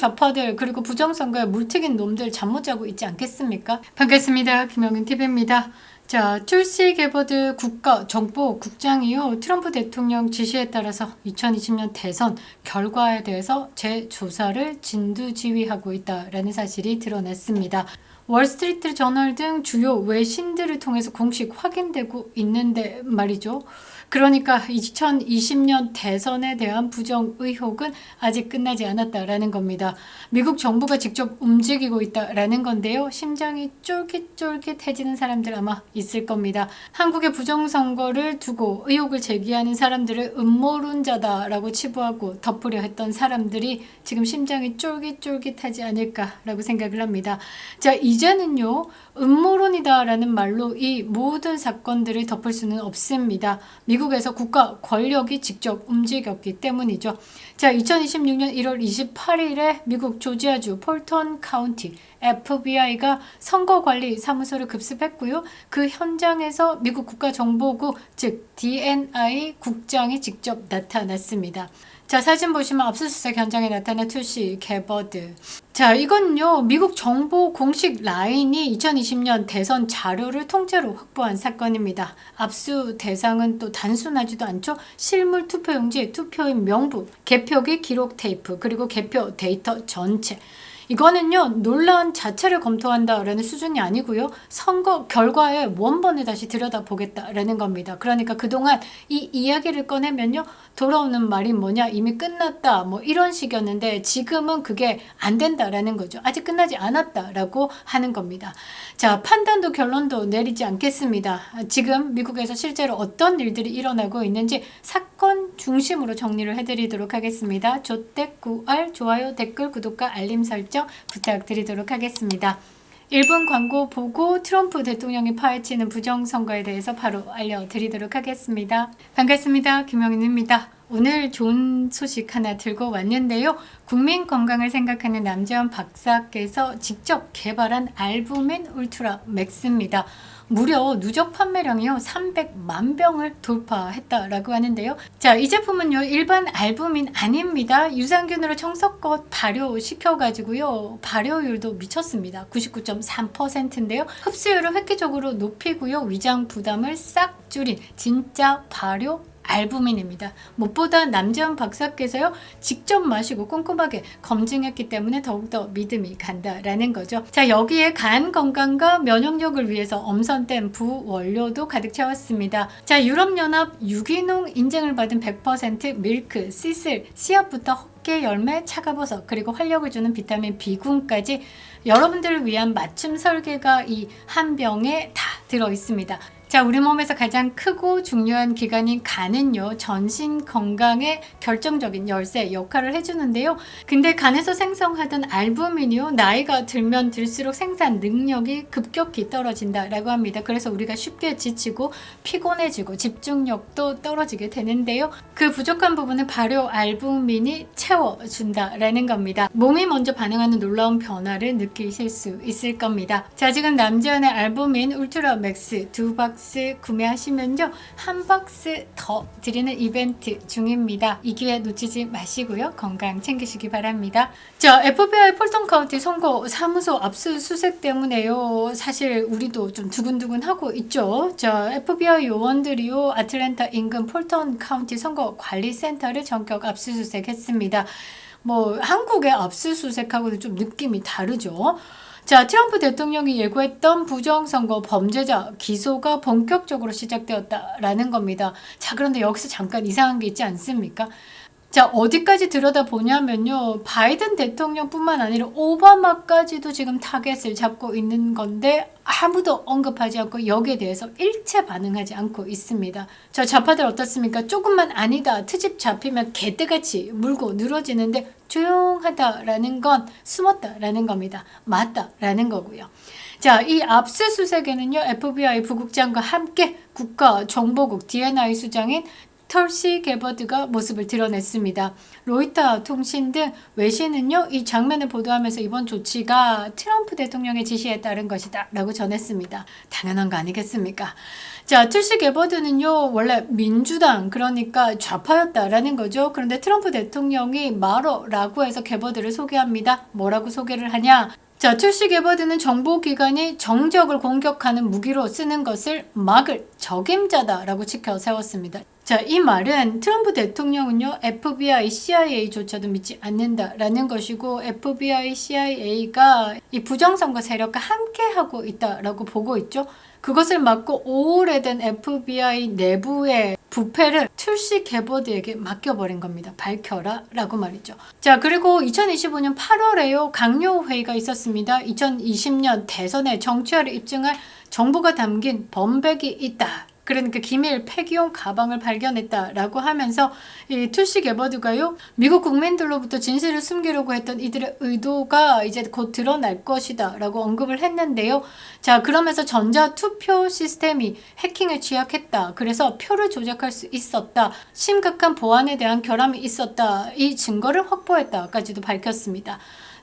좌파들 그리고 부정선거에 물튀긴 놈들 잠 못 자고 있지 않겠습니까? 반갑습니다. 김영은 TV입니다. 자, 툴시 게버드 국가 정보 국장이요. 트럼프 대통령 지시에 따라서 2020년 대선 결과에 대해서 재조사를 진두지휘하고 있다라는 사실이 드러났습니다. 월스트리트 저널 등 주요 외신들을 통해서 공식 확인되고 있는데 말이죠. 그러니까 2020년 대선에 대한 부정 의혹은 아직 끝나지 않았다라는 겁니다. 미국 정부가 직접 움직이고 있다라는 건데요. 심장이 쫄깃쫄깃해지는 사람들 아마 있을 겁니다. 한국의 부정선거를 두고 의혹을 제기하는 사람들을 음모론자다라고 치부하고 덮으려 했던 사람들이 지금 심장이 쫄깃쫄깃하지 않을까라고 생각을 합니다. 자, 이제는요. 음모론이다라는 말로 이 모든 사건들을 덮을 수는 없습니다. 미국 에서 국가 권력이 직접 움직였기 때문이죠. 자, 2026년 1월 28일에 미국 조지아주 폴턴 카운티 FBI가 선거관리 사무소를 급습했고요. 그 현장에서 미국 국가정보국 즉 DNI 국장이 직접 나타났습니다. 자, 사진 보시면 압수수색 현장에 나타난 투시 개버드. 자, 이건요, 미국 정보 공식 라인이 2020년 대선 자료를 통째로 확보한 사건입니다. 압수 대상은 또 단순하지도 않죠. 실물 투표용지, 투표인 명부, 개표기 기록 테이프, 그리고 개표 데이터 전체. 이거는요, 논란 자체를 검토한다라는 수준이 아니고요, 선거 결과의 원본을 다시 들여다보겠다라는 겁니다. 그러니까 그동안 이 이야기를 꺼내면요, 돌아오는 말이 뭐냐, 이미 끝났다, 뭐 이런 식이었는데 지금은 그게 안 된다라는 거죠. 아직 끝나지 않았다라고 하는 겁니다. 자, 판단도 결론도 내리지 않겠습니다. 지금 미국에서 실제로 어떤 일들이 일어나고 있는지 사건 중심으로 정리를 해드리도록 하겠습니다. 조댓구알 좋아요, 댓글, 구독과 알림 설정 부탁드리도록 하겠습니다. 1분 광고 보고 트럼프 대통령이 파헤치는 부정선거에 대해서 바로 알려드리도록 하겠습니다. 반갑습니다. 김영인입니다. 오늘 좋은 소식 하나 들고 왔는데요. 국민 건강을 생각하는 남재원 박사께서 직접 개발한 알부민 울트라 맥스입니다. 무려 누적 판매량이요 300만 병을 돌파했다라고 하는데요. 자, 이 제품은요 일반 알부민 아닙니다. 유산균으로 청석껏 발효시켜 가지고요 발효율도 미쳤습니다. 99.3%인데요. 흡수율을 획기적으로 높이고요 위장 부담을 싹 줄인 진짜 발효 알부민입니다. 무엇보다 남재원 박사께서요 직접 마시고 꼼꼼하게 검증했기 때문에 더욱더 믿음이 간다라는 거죠. 자 여기에 간 건강과 면역력을 위해서 엄선된 부원료도 가득 채웠습니다. 자 유럽연합 유기농 인증을 받은 100% 밀크, 시슬, 씨앗부터 헛개 열매, 차가버섯 그리고 활력을 주는 비타민 B군까지 여러분들을 위한 맞춤 설계가 이 한 병에 다 들어 있습니다. 자, 우리 몸에서 가장 크고 중요한 기관인 간은요, 전신 건강에 결정적인 열쇠 역할을 해주는데요. 근데 간에서 생성하던 알부민이요, 나이가 들면 들수록 생산 능력이 급격히 떨어진다라고 합니다. 그래서 우리가 쉽게 지치고 피곤해지고 집중력도 떨어지게 되는데요. 그 부족한 부분을 발효 알부민이 채워준다라는 겁니다. 몸이 먼저 반응하는 놀라운 변화를 느끼실 수 있을 겁니다. 자, 지금 남자연의 알부민 울트라 맥스 두 박스 박스 구매하시면요 한 박스 더 드리는 이벤트 중입니다. 이 기회 놓치지 마시고요 건강 챙기시기 바랍니다. 자 FBI 폴턴 카운티 선거 사무소 압수수색 때문에요 사실 우리도 좀 두근두근 하고 있죠. 자 FBI 요원들이요 아틀랜타 인근 폴턴 카운티 선거 관리센터를 전격 압수수색했습니다. 뭐 한국의 압수수색하고는 좀 느낌이 다르죠. 자, 트럼프 대통령이 예고했던 부정선거 범죄자 기소가 본격적으로 시작되었다라는 겁니다. 자, 그런데 여기서 잠깐 이상한 게 있지 않습니까? 자, 어디까지 들여다보냐면요. 바이든 대통령뿐만 아니라 오바마까지도 지금 타겟을 잡고 있는 건데 아무도 언급하지 않고 여기에 대해서 일체 반응하지 않고 있습니다. 저 좌파들 어떻습니까? 조금만 아니다. 트집 잡히면 개떼같이 물고 늘어지는데 조용하다라는 건 숨었다라는 겁니다. 맞다라는 거고요. 자, 이 압수수색에는요, FBI 부국장과 함께 국가정보국 DNI 수장인 털시 게버드가 모습을 드러냈습니다. 로이터 통신 등 외신은요, 이 장면을 보도하면서 이번 조치가 트럼프 대통령의 지시에 따른 것이다 라고 전했습니다. 당연한 거 아니겠습니까? 자, 툴시 게버드는요, 원래 민주당, 그러니까 좌파였다라는 거죠. 그런데 트럼프 대통령이 마러라고 해서 게버드를 소개합니다. 뭐라고 소개를 하냐? 자, 툴시 게버드는 정보기관이 정적을 공격하는 무기로 쓰는 것을 막을 적임자다라고 지켜 세웠습니다. 자, 이 말은 트럼프 대통령은요, FBI, CIA조차도 믿지 않는다라는 것이고, FBI, CIA가 이 부정선거 세력과 함께하고 있다라고 보고 있죠. 그것을 막고 오래된 FBI 내부의 부패를 출시 개보드에게 맡겨버린 겁니다. 밝혀라 라고 말이죠. 자 그리고 2025년 8월에요. 강요회의가 있었습니다. 2020년 대선에 정치화를 입증할 정보가 담긴 범백이 있다. 그러니까 기밀 폐기용 가방을 발견했다라고 하면서 이 투시 게버드가요 미국 국민들로부터 진실을 숨기려고 했던 이들의 의도가 이제 곧 드러날 것이다라고 언급을 했는데요. 자 그러면서 전자 투표 시스템이 해킹에 취약했다. 그래서 표를 조작할 수 있었다. 심각한 보안에 대한 결함이 있었다. 이 증거를 확보했다까지도 밝혔습니다.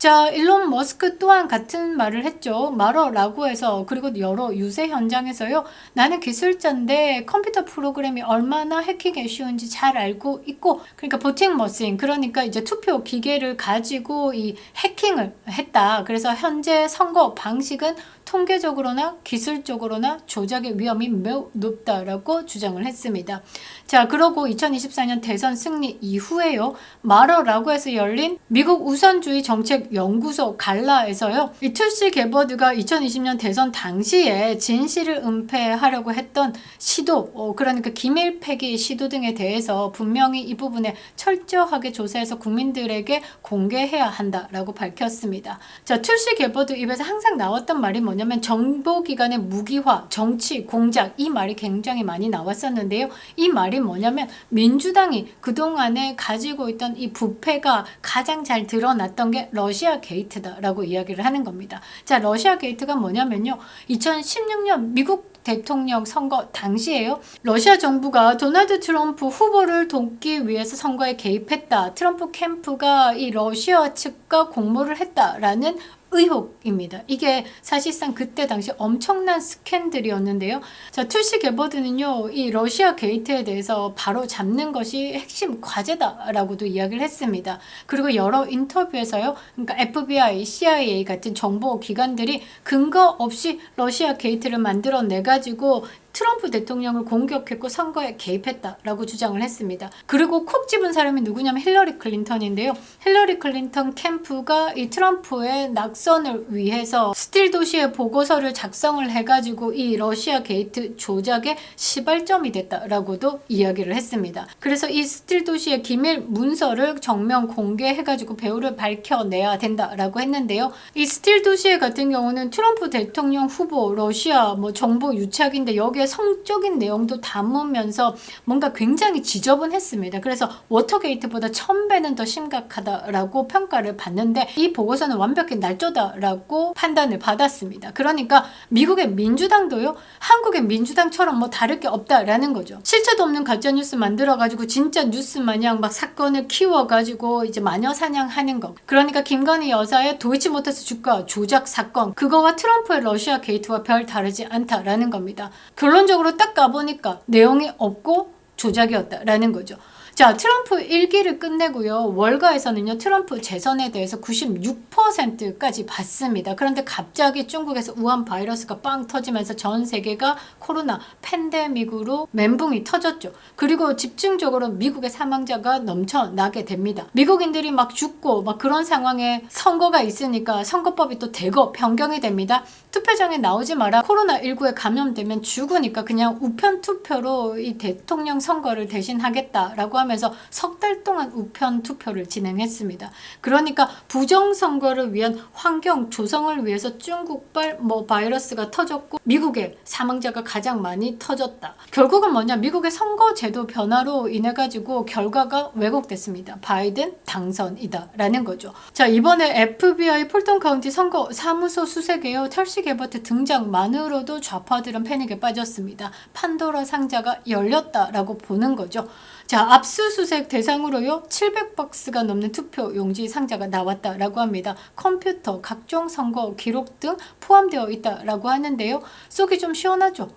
자, 일론 머스크 또한 같은 말을 했죠. 말어라고 해서 그리고 여러 유세 현장에서요. 나는 기술자인데 컴퓨터 프로그램이 얼마나 해킹에 쉬운지 잘 알고 있고 그러니까 보팅 머신 그러니까 이제 투표 기계를 가지고 이 해킹을 했다. 그래서 현재 선거 방식은 통계적으로나 기술적으로나 조작의 위험이 매우 높다라고 주장을 했습니다. 자, 그러고 2024년 대선 승리 이후에요. 마러라고 해서 열린 미국 우선주의 정책 연구소 갈라에서요. 이 툴시 게버드가 2020년 대선 당시에 진실을 은폐하려고 했던 시도, 어, 그러니까 기밀 폐기 시도 등에 대해서 분명히 이 부분에 철저하게 조사해서 국민들에게 공개해야 한다라고 밝혔습니다. 자, 툴시 게버드 입에서 항상 나왔던 말이 뭐냐면 정보기관의 무기화, 정치, 공작 이 말이 굉장히 많이 나왔었는데요. 이 말이 뭐냐면 민주당이 그동안에 가지고 있던 이 부패가 가장 잘 드러났던 게 러시아 게이트다라고 이야기를 하는 겁니다. 자, 러시아 게이트가 뭐냐면요. 2016년 미국 대통령 선거 당시에요. 러시아 정부가 도널드 트럼프 후보를 돕기 위해서 선거에 개입했다. 트럼프 캠프가 이 러시아 측과 공모를 했다라는 의혹입니다. 이게 사실상 그때 당시 엄청난 스캔들이었는데요. 자, 툴시 게버드는요, 이 러시아 게이트에 대해서 바로 잡는 것이 핵심 과제다라고도 이야기를 했습니다. 그리고 여러 인터뷰에서요, 그러니까 FBI, CIA 같은 정보 기관들이 근거 없이 러시아 게이트를 만들어내 가지고 트럼프 대통령을 공격했고 선거에 개입했다라고 주장을 했습니다. 그리고 콕 집은 사람이 누구냐면 힐러리 클린턴인데요. 힐러리 클린턴 캠프가 이 트럼프의 낙선을 위해서 스틸 도시의 보고서를 작성을 해가지고 이 러시아 게이트 조작의 시발점이 됐다라고도 이야기를 했습니다. 그래서 이 스틸 도시의 기밀 문서를 정면 공개해가지고 배우를 밝혀내야 된다라고 했는데요. 이 스틸 도시의 같은 경우는 트럼프 대통령 후보 러시아 뭐 정보 유착인데 여기 에 성적인 내용도 담으면서 뭔가 굉장히 지저분했습니다. 그래서 워터게이트보다 천배는 더 심각하다라고 평가를 받는데 이 보고서는 완벽히 날조다라고 판단을 받았습니다. 그러니까 미국의 민주당도요, 한국의 민주당처럼 뭐 다를 게 없다라는 거죠. 실체도 없는 가짜뉴스 만들어가지고 진짜 뉴스 마냥 막 사건을 키워가지고 이제 마녀 사냥하는 거. 그러니까 김건희 여사의 도이치모터스 주가 조작 사건, 그거와 트럼프의 러시아 게이트와 별 다르지 않다라는 겁니다. 결론적으로 딱 가보니까 내용이 없고 조작이었다라는 거죠. 자, 트럼프 일기를 끝내고요. 월가에서는요, 트럼프 재선에 대해서 96%까지 받습니다. 그런데 갑자기 중국에서 우한 바이러스가 빵 터지면서 전 세계가 코로나 팬데믹으로 멘붕이 터졌죠. 그리고 집중적으로 미국의 사망자가 넘쳐나게 됩니다. 미국인들이 막 죽고 막 그런 상황에 선거가 있으니까 선거법이 또 대거 변경이 됩니다. 투표장에 나오지 마라. 코로나19에 감염되면 죽으니까 그냥 우편 투표로 이 대통령 선거를 대신 하겠다라고 하면 하면서 석 달 동안 우편 투표를 진행했습니다. 그러니까 부정선거를 위한 환경 조성을 위해서 중국발 뭐 바이러스가 터졌고 미국의 사망자가 가장 많이 터졌다. 결국은 뭐냐 미국의 선거 제도 변화로 인해 가지고 결과가 왜곡됐습니다. 바이든 당선이다라는 거죠. 자 이번에 FBI 폴턴 카운티 선거 사무소 수색에요 털시 게버트 등장만으로도 좌파들은 패닉에 빠졌습니다. 판도라 상자가 열렸다라고 보는 거죠. 자, 압수수색 대상으로요, 700박스가 넘는 투표 용지 상자가 나왔다라고 합니다. 컴퓨터, 각종 선거 기록 등 포함되어 있다라고 하는데요. 속이 좀 시원하죠?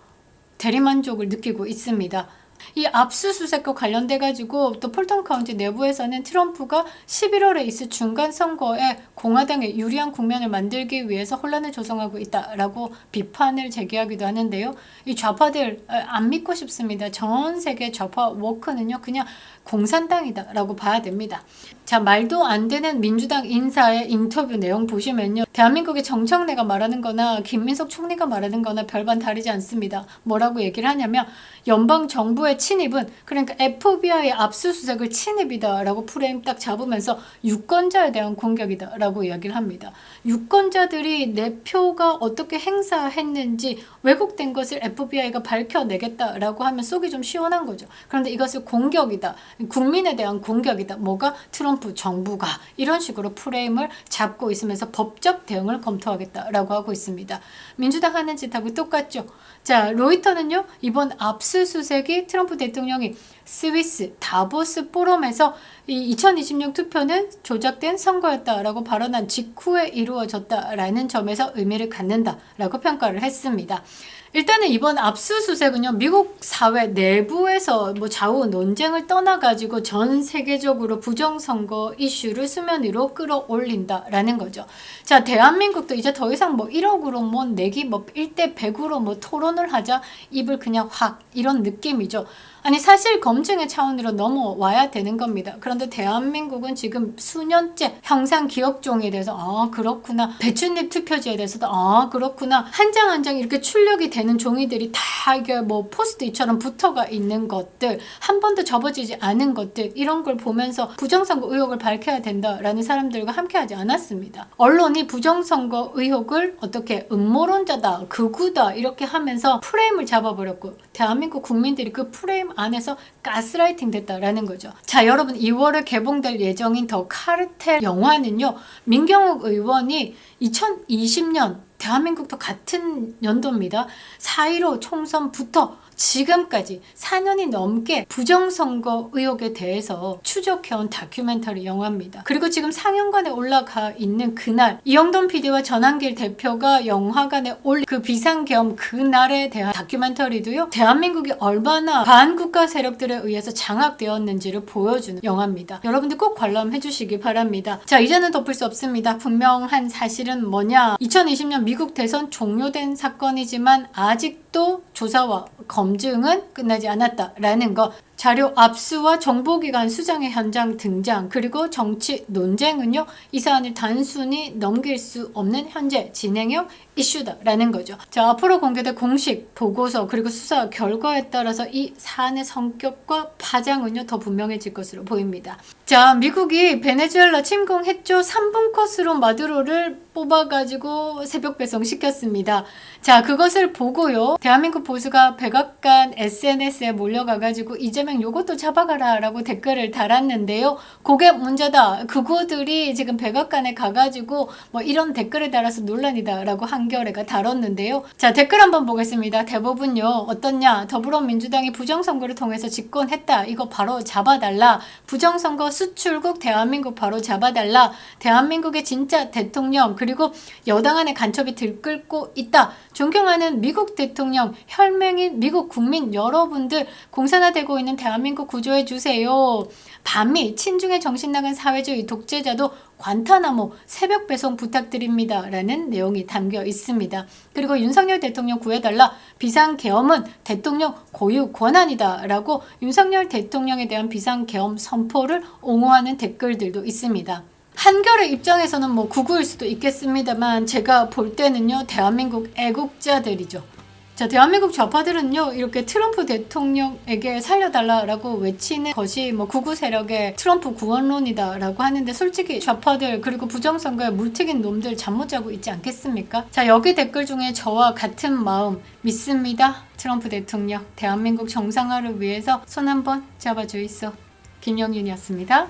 대리만족을 느끼고 있습니다. 이 압수수색과 관련돼 가지고 또 폴턴 카운티 내부에서는 트럼프가 11월에 있을 중간 선거에 공화당에 유리한 국면을 만들기 위해서 혼란을 조성하고 있다라고 비판을 제기하기도 하는데요. 이 좌파들 아, 안 믿고 싶습니다. 전 세계 좌파 워크는요 그냥 공산당이다라고 봐야 됩니다. 자 말도 안 되는 민주당 인사의 인터뷰 내용 보시면요. 대한민국의 정청래가 말하는 거나 김민석 총리가 말하는 거나 별반 다르지 않습니다. 뭐라고 얘기를 하냐면 연방 정부의 침입은 그러니까 FBI의 압수수색을 침입이다라고 프레임 딱 잡으면서 유권자에 대한 공격이다라고 이야기를 합니다. 유권자들이 내 표가 어떻게 행사했는지 왜곡된 것을 FBI가 밝혀내겠다라고 하면 속이 좀 시원한 거죠. 그런데 이것을 공격이다. 국민에 대한 공격이다. 뭐가 트럼프 정부가 이런 식으로 프레임을 잡고 있으면서 법적 대응을 검토하겠다라고 하고 있습니다. 민주당 하는 짓하고 똑같죠. 자, 로이터는요, 이번 압수 수색이 트럼프 대통령이 스위스 다보스 포럼에서 이 2026 투표는 조작된 선거였다라고 발언한 직후에 이루어졌다라는 점에서 의미를 갖는다라고 평가를 했습니다. 일단은 이번 압수수색은요, 미국 사회 내부에서 뭐 좌우 논쟁을 떠나가지고 전 세계적으로 부정선거 이슈를 수면 위로 끌어올린다라는 거죠. 자, 대한민국도 이제 더 이상 뭐 1억으로 뭐 내기 뭐 1대 100으로 뭐 토론을 하자 입을 그냥 확 이런 느낌이죠. 아니 사실 검증의 차원으로 넘어와야 되는 겁니다. 그런데 대한민국은 지금 수년째 형상 기억종에 대해서 아 그렇구나 배춧잎 투표지에 대해서도 아 그렇구나 한 장 한 장 이렇게 출력이 되는 종이들이 다 이게 뭐 포스트잇처럼 붙어가 있는 것들 한 번도 접어지지 않은 것들 이런 걸 보면서 부정선거 의혹을 밝혀야 된다라는 사람들과 함께하지 않았습니다. 언론이 부정선거 의혹을 어떻게 음모론자다 극우다 이렇게 하면서 프레임을 잡아버렸고 대한민국 국민들이 그 프레임 안에서 가스라이팅 됐다라는 거죠. 자, 여러분 2월에 개봉될 예정인 더 카르텔 영화는요. 민경욱 의원이 2020년 대한민국도 같은 연도입니다. 4.15 총선부터 지금까지 4년이 넘게 부정선거 의혹에 대해서 추적해온 다큐멘터리 영화입니다. 그리고 지금 상영관에 올라가 있는 그날 이영돈 PD와 전한길 대표가 영화관에 올 그 비상계엄 그날에 대한 다큐멘터리도요. 대한민국이 얼마나 반국가 세력들에 의해서 장악되었는지를 보여주는 영화입니다. 여러분들 꼭 관람해 주시기 바랍니다. 자 이제는 덮을 수 없습니다. 분명한 사실은 뭐냐 2020년 미국 대선 종료된 사건이지만 아직도 조사와 검 증은 끝나지 않았다라는 거. 자료 압수와 정보기관 수장의 현장 등장 그리고 정치 논쟁은요 이 사안을 단순히 넘길 수 없는 현재 진행형 이슈다라는 거죠. 자 앞으로 공개될 공식 보고서 그리고 수사 결과에 따라서 이 사안의 성격과 파장은요 더 분명해질 것으로 보입니다. 자 미국이 베네수엘라 침공 했죠. 3분 컷으로 마두로를 뽑아가지고 새벽 배송 시켰습니다. 자 그것을 보고요 대한민국 보수가 백악관 SNS에 몰려가가지고 이재명 요것도 잡아가라 라고 댓글을 달았는데요. 그게 문제다. 그거들이 지금 백악관에 가가지고 뭐 이런 댓글에 달아서 논란이다 라고 한 겨레가 다뤘는데요. 자 댓글 한번 보겠습니다. 대부분요 어떻냐 더불어민주당이 부정선거를 통해서 집권했다. 이거 바로 잡아달라. 부정선거 수출국 대한민국 바로 잡아달라. 대한민국의 진짜 대통령 그리고 여당 안에 간첩이 들끓고 있다. 존경하는 미국 대통령 혈맹인 미국 국민 여러분들 공산화되고 있는 대한민국 구조해 주세요. 반미 친중에 정신 나간 사회주의 독재자도 관타나모 새벽 배송 부탁드립니다. 라는 내용이 담겨 있습니다. 그리고 윤석열 대통령 구해달라 비상계엄은 대통령 고유 권한이다. 라고 윤석열 대통령에 대한 비상계엄 선포를 옹호하는 댓글들도 있습니다. 한결의 입장에서는 뭐 구구일 수도 있겠습니다만 제가 볼 때는요 대한민국 애국자들이죠. 자, 대한민국 좌파들은요, 이렇게 트럼프 대통령에게 살려달라라고 외치는 것이 뭐 구구 세력의 트럼프 구원론이다라고 하는데 솔직히 좌파들 그리고 부정선거에 물튀긴 놈들 잠 못 자고 있지 않겠습니까? 자, 여기 댓글 중에 저와 같은 마음 믿습니다. 트럼프 대통령, 대한민국 정상화를 위해서 손 한번 잡아주이소. 김영윤이었습니다.